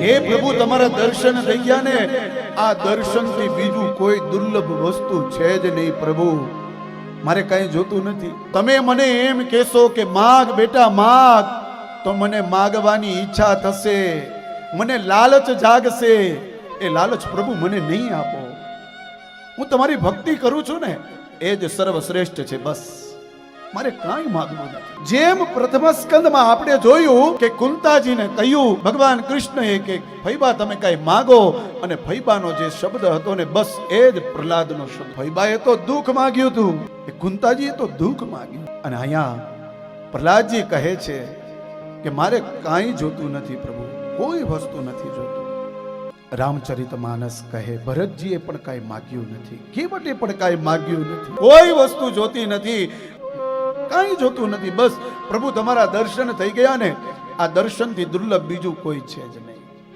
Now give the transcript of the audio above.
હે પ્રભુ, તમારા દર્શન થઈ ગયા ને આ દર્શનથી બીજું કોઈ દુર્લભ વસ્તુ છે જ નહીં પ્રભુ. મારે કઈ જોતું નથી. તમે મને એમ કહેશો કે માગ બેટા, માગ. તો મને માગવાની ઈચ્છા થશે. મને લાલચ જાગશે. એ લાલચ પ્રભુ મને નહીં આપો. હું તમારી ભક્તિ કરું છું ને. એ જ સર્વશ્રેષ્ઠ છે, બસ. મારે કાંઈ માગવું નથી. જેમ પ્રથમ સ્કંદમાં આપણે જોયું કે કુંતાજીને કહ્યું, ભગવાન કૃષ્ણએ કે ફૈબા તમે કઈ માગો? અને ફૈબાનો જે શબ્દ હતો ને, બસ એ જ પ્રહલાદનો શબ્દ. ફૈબાએ તો દુઃખ માગ્યું હતું. એ કુંતાજીએ તો દુઃખ માગ્યું. અને અહીંયા પ્રહલાદજી કહે છે કે, મારે કાંઈ જોતું નથી પ્રભુ. કોઈ વસ્તુ નથી જોતું. રામચરિત માનસ કહે, ભરતજીએ પણ કાંઈ માગ્યું નથી. કેવટે પણ કાંઈ માગ્યું નથી. કોઈ વસ્તુ જોતી નથી. કાંઈ જોતું નથી. બસ પ્રભુ તમારા દર્શન થઈ ગયા ને. આ દર્શનથી દુર્લભ બીજું કોઈ છે જ નહીં.